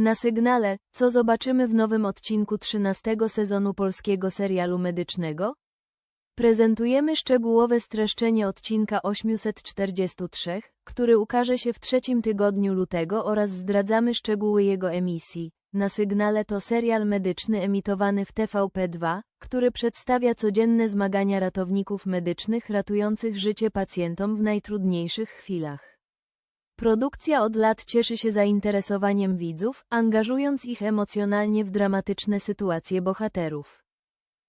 Na sygnale, co zobaczymy w nowym odcinku 13 sezonu polskiego serialu medycznego? Prezentujemy szczegółowe streszczenie odcinka 843, który ukaże się w trzecim tygodniu lutego oraz zdradzamy szczegóły jego emisji. Na sygnale to serial medyczny emitowany w TVP2, który przedstawia codzienne zmagania ratowników medycznych ratujących życie pacjentom w najtrudniejszych chwilach. Produkcja od lat cieszy się zainteresowaniem widzów, angażując ich emocjonalnie w dramatyczne sytuacje bohaterów.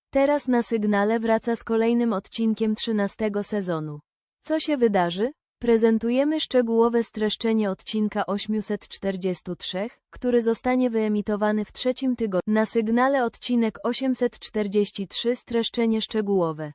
Teraz na sygnale wraca z kolejnym odcinkiem 13 sezonu. Co się wydarzy? Prezentujemy szczegółowe streszczenie odcinka 843, który zostanie wyemitowany w trzecim tygodniu. Na sygnale odcinek 843 streszczenie szczegółowe.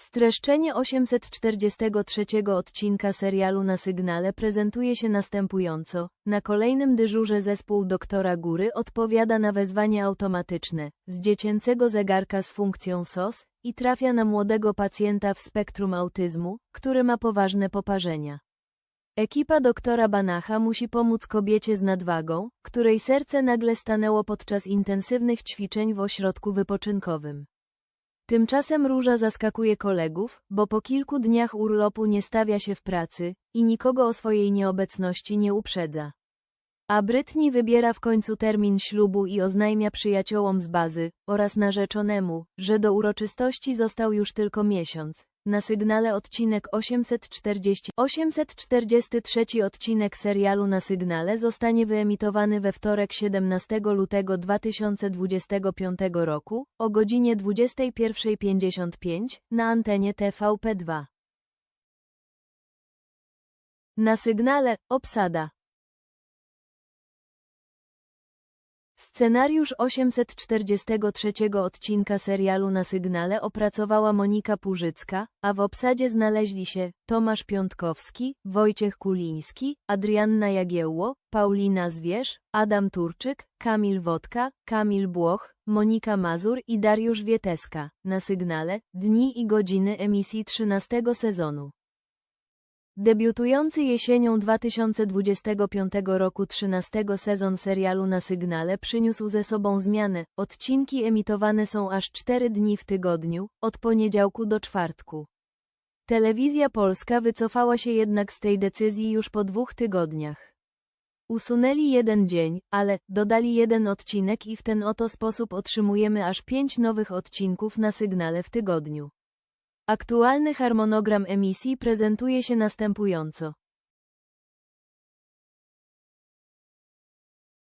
Streszczenie 843 odcinka serialu na sygnale prezentuje się następująco. Na kolejnym dyżurze zespół doktora Góry odpowiada na wezwanie automatyczne z dziecięcego zegarka z funkcją SOS i trafia na młodego pacjenta w spektrum autyzmu, który ma poważne poparzenia. Ekipa doktora Banacha musi pomóc kobiecie z nadwagą, której serce nagle stanęło podczas intensywnych ćwiczeń w ośrodku wypoczynkowym. Tymczasem Róża zaskakuje kolegów, bo po kilku dniach urlopu nie stawia się w pracy i nikogo o swojej nieobecności nie uprzedza. A Brytni wybiera w końcu termin ślubu i oznajmia przyjaciołom z bazy oraz narzeczonemu, że do uroczystości został już tylko miesiąc. Na sygnale odcinek 840 843 odcinek serialu na sygnale zostanie wyemitowany we wtorek 17 lutego 2025 roku o godzinie 21.55 na antenie TVP2. Na sygnale obsada Scenariusz 843 odcinka serialu na sygnale opracowała Monika Purzycka, a w obsadzie znaleźli się Tomasz Piątkowski, Wojciech Kuliński, Adrianna Jagiełło, Paulina Zwierz, Adam Turczyk, Kamil Wodka, Kamil Błoch, Monika Mazur i Dariusz Wieteska. Na sygnale dni i godziny emisji 13 sezonu. Debiutujący jesienią 2025 roku 13 sezon serialu na sygnale przyniósł ze sobą zmianę. Odcinki emitowane są aż 4 dni w tygodniu, od poniedziałku do czwartku. Telewizja Polska wycofała się jednak z tej decyzji już po dwóch tygodniach. Usunęli jeden dzień, ale dodali jeden odcinek i w ten oto sposób otrzymujemy aż pięć nowych odcinków na sygnale w tygodniu. Aktualny harmonogram emisji prezentuje się następująco.